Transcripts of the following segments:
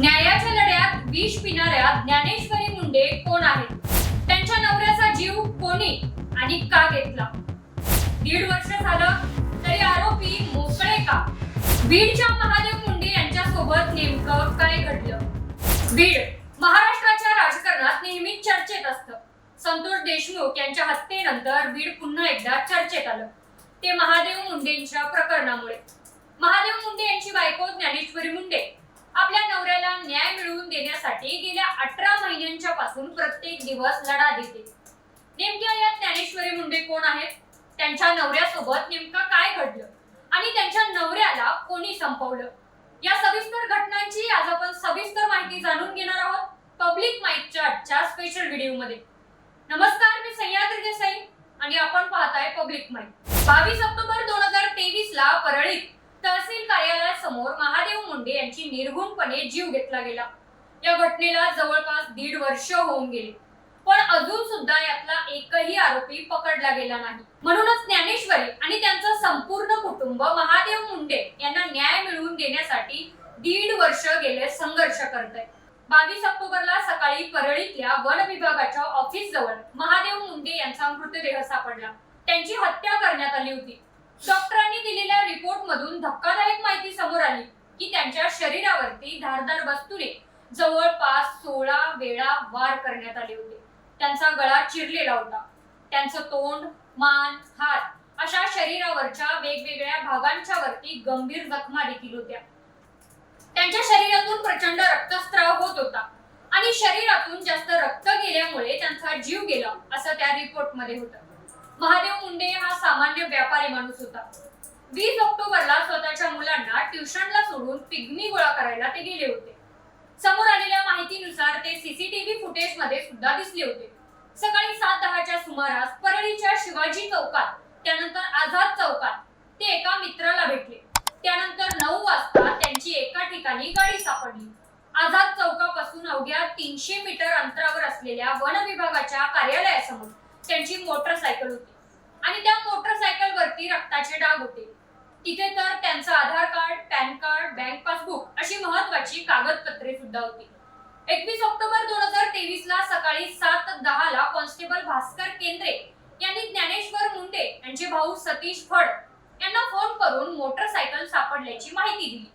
न्यायाच्या लढ्यात विष पिणाऱ्या ज्ञानेश्वरी मुंडे कोण आहेत? त्यांच्या नवऱ्याचा जीव कोणी आणि का घेतला? दीड वर्ष झालं तरी आरोपी मोकळे का? बीडच्या महादेव मुंडे यांच्या सोबत नेमकं काय घडलं? बीड महाराष्ट्राच्या राजकारणात नेहमीच चर्चेत असतं. संतोष देशमुख यांच्या हत्येनंतर बीड पुन्हा एकदा चर्चेत आलं. ते महादेव मुंडेंच्या प्रकरणामुळे. महादेव मुंडे यांची बायको ज्ञानेश्वरी मुंडे आपल्या नवऱ्याला न्याय मिळवून देण्यासाठी गेल्या अठरा महिन्यांच्या पासून प्रत्येक दिवस लढा देते. नेमक्या या ज्ञानेश्वरी मुंडे कोण आहेत? त्यांच्या नवऱ्यासोबत नेमकं काय घडलं? आणि त्यांच्या नवऱ्याला कोणी संपवलं? या सविस्तर घटनांची आज आपण सविस्तर माहिती जाणून घेणार आहोत पब्लिक माईकच्या आजच्या स्पेशल व्हिडिओमध्ये. नमस्कार मी सह्याद्री देसाई आणि आपण पाहताय पब्लिक माईक. बावीस ऑक्टोबर दोन हजार तेवीस ला परळीत तहसील कार्यालयासमोर महादेव मुंडे यांची निर्गुणपणे जीव घेतला गेला. या घटनेला जवळपास दीड वर्ष होऊन गेले. पण अजून सुद्धा यातला एकही आरोपी पकडला गेला नाही. म्हणूनच ज्ञानेश्वरी आणि त्यांचं संपूर्ण कुटुंब महादेव मुंडे यांना न्याय मिळवून देण्यासाठी दीड वर्ष गेले संघर्ष करत आहे बावीस ऑक्टोबरला सकाळी परळीतल्या वन विभागाच्या ऑफिस जवळ महादेव मुंडे यांचा मृतदेह सापडला. त्यांची हत्या करण्यात आली होती. डॉक्टरांनी दिलेल्या रिपोर्ट मधून धक्कादायक माहिती समोर आली की त्यांच्या शरीरावरती धारदार वस्तूने जवळपास सोळा वेळा वार करण्यात आले होते. त्यांचा गळा चिरलेला होता. त्यांचं तोंड मान हात अशा शरीरावरच्या वेगवेगळ्या भागांच्या वरती गंभीर जखमा देखील होत्या. त्यांच्या शरीरातून प्रचंड रक्तस्त्राव होत होता आणि शरीरातून जास्त रक्त गेल्यामुळे त्यांचा जीव गेला असं त्या रिपोर्टमध्ये होतं. महादेव मुंडे हा सामान्य व्यापारी माणूस होता. वीस ऑक्टोबरला स्वतःच्या मुलांना ट्युशनला सोडून पिग्मी गोळा करायला ते गेले होते. समोर आलेल्या माहितीनुसार ते सीसीटीव्ही फुटेजमध्ये सुद्धा दिसले होते. सकाळी सात दहाच्या सुमारास परळीच्या शिवाजी चौकात त्यानंतर आझाद चौकात ते एका मित्राला भेटले. त्यानंतर नऊ वाजता त्यांची एका ठिकाणी गाडी सापडली. आझाद चौकापासून अवघ्या तीनशे मीटर अंतरावर असलेल्या वन विभागाच्या कार्यालयासमोर त्यांची मोटरसायकल होती. आणि त्या मोटरसायकल वरती रक्ताचे डाग होते. तिथे तर त्यांचं Aadhaar card PAN card bank passbook अशी महत्वाची कागदपत्रे सुद्धा होती एकवीस ऑक्टोबर दोन हजार तेवीस ला सकाळी सात दहा ला कॉन्स्टेबल भास्कर केंद्रे यांनी ज्ञानेश्वर मुंडे यांचे भाऊ सतीश फड यांना फोन करून मोटरसायकल सापडल्याची माहिती दिली.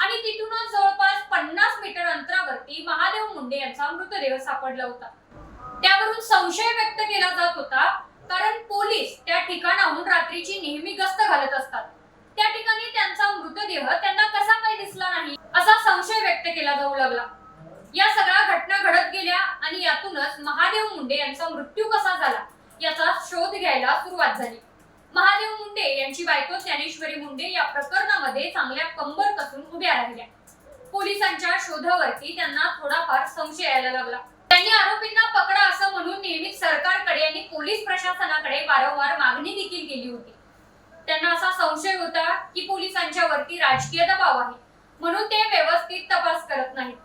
आणि तिथूनच जवळपास पन्नास मीटर अंतरावरती महादेव मुंडे यांचा मृतदेह सापडला होता. त्यावरून संशय व्यक्त केला जात होता कारण पोलीस त्या ठिकाणाहून रात्रीची नेहमी गस्त घालत असतात. त्या ठिकाणी त्यांचा मृतदेह त्यांना कसा काय दिसला नाही असा संशय व्यक्त केला जाऊ लागला. या सगळ्या घटना घडत गेल्या आणि यातूनच महादेव मुंडे यांचा मृत्यू कसा झाला याचा शोध घ्यायला सुरुवात झाली. महादेव मुंडे यांची बायको ज्ञानेश्वरी मुंडे या प्रकरणामध्ये चांगल्या कंबर कसून उभ्या राहिल्या. पोलिसांच्या शोधावरती त्यांना थोडाफार संशय यायला लागला. त्यांनी आरोपींना पकडा असं म्हणून नेहमीच सरकारकडे आणि पोलीस प्रशासनाकडे वारंवार मागणी देखील केली होती. त्यांना असा संशय होता की पोलिसांच्या वरती राजकीय दबाव आहे. म्हणून ते व्यवस्थित तपास करत नाहीत.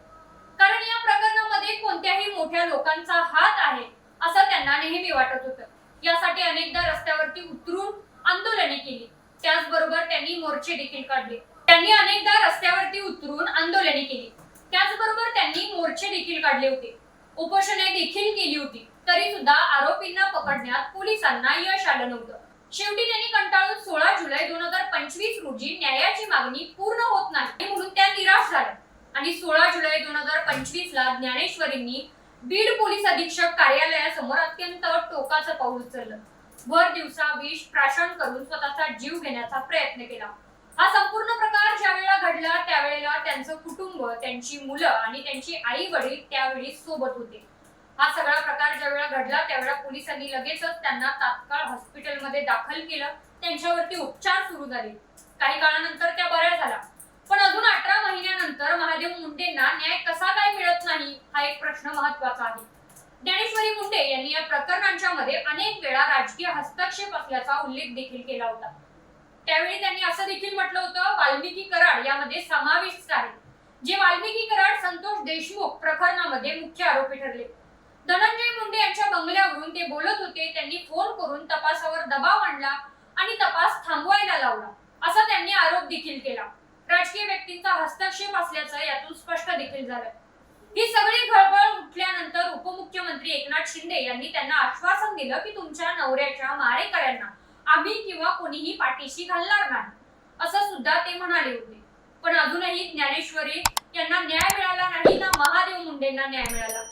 कारण या प्रकरणामध्ये कोणत्याही मोठ्या लोकांचा हात आहे असं त्यांना नेहमी वाटत होतं. यासाठी अनेकदा रस्त्यावरती उतरून आंदोलने केली. त्याचबरोबर त्यांनी मोर्चे देखील काढले. त्यांनी अनेकदा रस्त्यावरती उतरून आंदोलने केली. त्याचबरोबर त्यांनी मोर्चे देखील काढले होते. उपोषणे देखील केली होती. तरी सुद्धा आरोपींना पकडण्यात पोलिसांना यश आलं नव्हतं. शेवटी त्यांनी कंटाळून सोळा जुलै दोन हजार पंचवीस रोजी न्यायाची मागणी पूर्ण होत नाही. म्हणून त्या निराश झाल्या. आणि सोळा जुलै दोन हजार पंचवीस ला ज्ञानेश्वरींनी बीड पोलीस अधीक्षक कार्यालयासमोर अत्यंत टोकाचं पाऊल उचललं. भर दिवसा विष प्राशन करून स्वतःचा जीव घेण्याचा प्रयत्न केला. हा संपूर्ण प्रकार ज्यावेळेला घडला त्यावेळेला त्यांचं कुटुंब त्यांची मुलं आणि त्यांची आई वडील त्यावेळी सोबत होते. हा सगळा प्रकार ज्यावेळेला घडला त्यावेळेला पोलिसांनी लगेचच त्यांना तात्काळ हॉस्पिटलमध्ये दाखल केलं. त्यांच्यावरती उपचार सुरू झाले. काही काळानंतर त्या बऱ्या झाला पण अजून अठरा महिन्यानंतर महादेव मुंडेंना न्याय कसा काय मिळत नाही हा एक प्रश्न महत्त्वाचा आहे. ज्ञानेश्वरी मुंडे यांनी या प्रकरणांच्या मध्ये अनेक वेळा राजकीय हस्तक्षेप असल्याचा उल्लेख देखील केला होता. त्यावेळी त्यांनी असं देखील म्हटलं होतं वाल्मिकी कराड यामध्ये समाविष्ट आहे. जे वाल्मिकी कराड संतोष देशमुख प्रकरणामध्ये मुख्य आरोपी ठरले. धनंजय मुंडे यांच्या बंगल्यावरून ते बोलत होते त्यांनी फोन करून तपासावर दबाव आणला आणि तपास थांबवायला लावला. असा त्यांनी आरोप देखील केला. राजकीय व्यक्तींचा हस्तक्षेप असल्याचं यातून स्पष्ट देखील झालं. ही सगळी खळबळ उठल्यानंतर उपमुख्यमंत्री एकनाथ शिंदे यांनी त्यांना आश्वासन दिलं की तुमच्या नवऱ्याच्या मारेकऱ्यांना आम्ही किंवा कोणीही पाठीशी घालणार नाही असं सुद्धा ते म्हणाले होते. पण अजूनही ज्ञानेश्वरी यांना न्याय मिळाला नाही ना महादेव मुंडेंना न्याय मिळाला.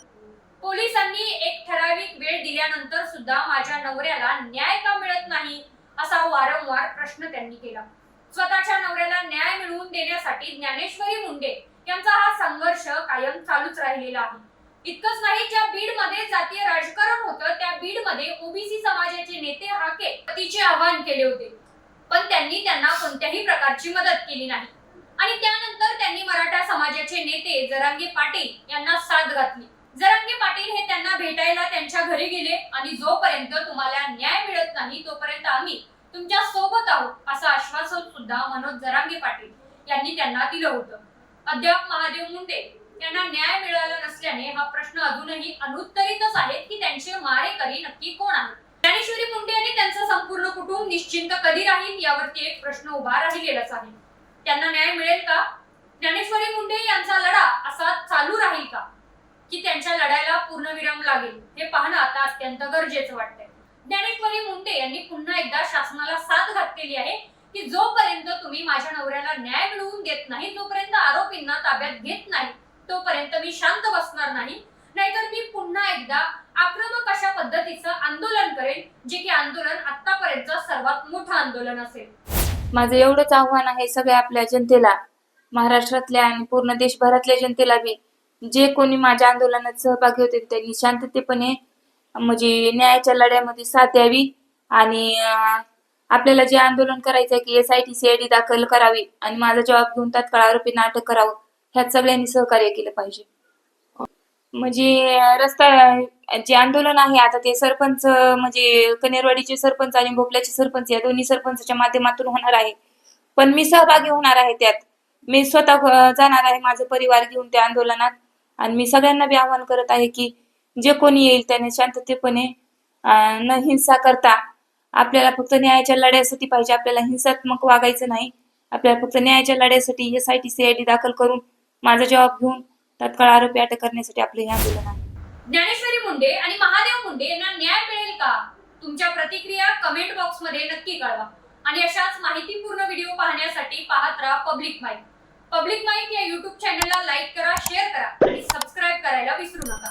पोलिसांनी एक ठराविक वेळ दिल्यानंतर सुद्धा माझ्या नवऱ्याला न्याय का मिळत नाही असा वारंवार प्रश्न त्यांनी केला. स्वतःच्या नवऱ्याला न्याय मिळवून देण्यासाठी ज्ञानेश्वरी मुंडे यांचा हा संघर्ष कायम चालूच राहिलेला आहे. इतकंच नाही ज्या बीडमध्ये जातीय राजकारण होतं त्या बीडमध्ये ओबीसी समाजाचे नेते हाके तिचे आवाहन केले होते. पण त्यांनी त्यांना कोणत्याही प्रकारची मदत केली नाही. आणि त्यानंतर त्यांनी मराठा समाजाचे नेते जरांगे पाटील यांना साथ घातली. जरांगे पाटील हे त्यांना भेटायला त्यांच्या घरी गेले आणि जोपर्यंत तुम्हाला न्याय मिळत नाही तोपर्यंत आम्ही तुमच्यासोबत आहोत असं आश्वासन सुद्धा मनोज जरांगे पाटील यांनी त्यांना दिलं होतं. अद्याप महादेव मुंडे यांना न्याय मिळाला नसल्याने हा प्रश्न अजूनही अनुत्तरितच आहे की त्यांचे मारेकरी नक्की कोण आहेत? ज्ञानेश्वरी मुंडे आणि त्यांचं संपूर्ण कुटुंब निश्चिंत कधी राहील यावरती एक प्रश्न उभा राहिलेलाच आहे. त्यांना न्याय मिळेल का? ज्ञानेश्वरी मुंडे यांचा लढा असा चालू राहील का? की त्यांच्या लढ्याला पूर्णविराम लागेल. हे पाहणं आता अत्यंत गरजेचं वाटतंय. ज्ञानेश्वरी मुंडे यांनी पुन्हा एकदा शासनाला साथ घातलेली आहे की जोपर्यंत तुम्ही माझ्या नवऱ्याला न्याय मिळवून देत नाही जोपर्यंत आरोपींना ताब्यात घेत नाही तोपर्यंत मी शांत बसणार नाही. नाहीतर मी पुन्हा एकदा आक्रमक अशा पद्धतीचं आंदोलन करेन जे की आंदोलन आतापर्यंत सर्वात मोठं आंदोलन असेल. माझं एवढंच आव्हान आहे सगळ्या आपल्या जनतेला महाराष्ट्रातल्या आणि पूर्ण देशभरातल्या जनतेला बी. जे कोणी माझ्या आंदोलनात सहभागी होते त्यांनी शांततेपणे म्हणजे न्यायाच्या लढ्यामध्ये साथ द्यावी आणि आपल्याला जे आंदोलन करायचं आहे की S I T C I D दाखल करावी आणि माझा जबाब घेऊन तात्काळ आरोपींना अटक करावं ह्यात सगळ्यांनी सहकार्य केलं पाहिजे. म्हणजे रस्ता जे आंदोलन आहे आता ते सरपंच म्हणजे कनेरवाडीचे सरपंच आणि भोपल्याचे सरपंच या दोन्ही सरपंचच्या माध्यमातून होणार आहे. पण मी सहभागी होणार आहे त्यात. मी स्वतः जाणार आहे माझा परिवार घेऊन त्या आंदोलनात. आणि मी सगळ्यांना बी आवाहन करत आहे की जे कोणी येईल त्याने शांततेपणे न हिंसा करता आपल्याला फक्त न्यायाच्या लढ्यासाठी पाहिजे आपल्याला हिंसात्मक वागायचं नाही. आपल्याला फक्त न्यायाच्या लढ्यासाठी S I T C I D दाखल करून माझा जबाब घेऊन तात्काळ आरोपी अटक करण्यासाठी आपलं हे आंदोलन आहे. ज्ञानेश्वरी मुंडे आणि महादेव मुंडे यांना न्याय मिळेल का? तुमच्या प्रतिक्रिया कमेंट बॉक्समध्ये नक्की कळवा. आणि अशाच माहितीपूर्ण व्हिडिओ पाहण्यासाठी पाहत राहा पब्लिक माहिती पब्लिक माईक या युट्यूब चॅनलला लाईक करा शेअर करा आणि सबस्क्राईब करायला विसरू नका.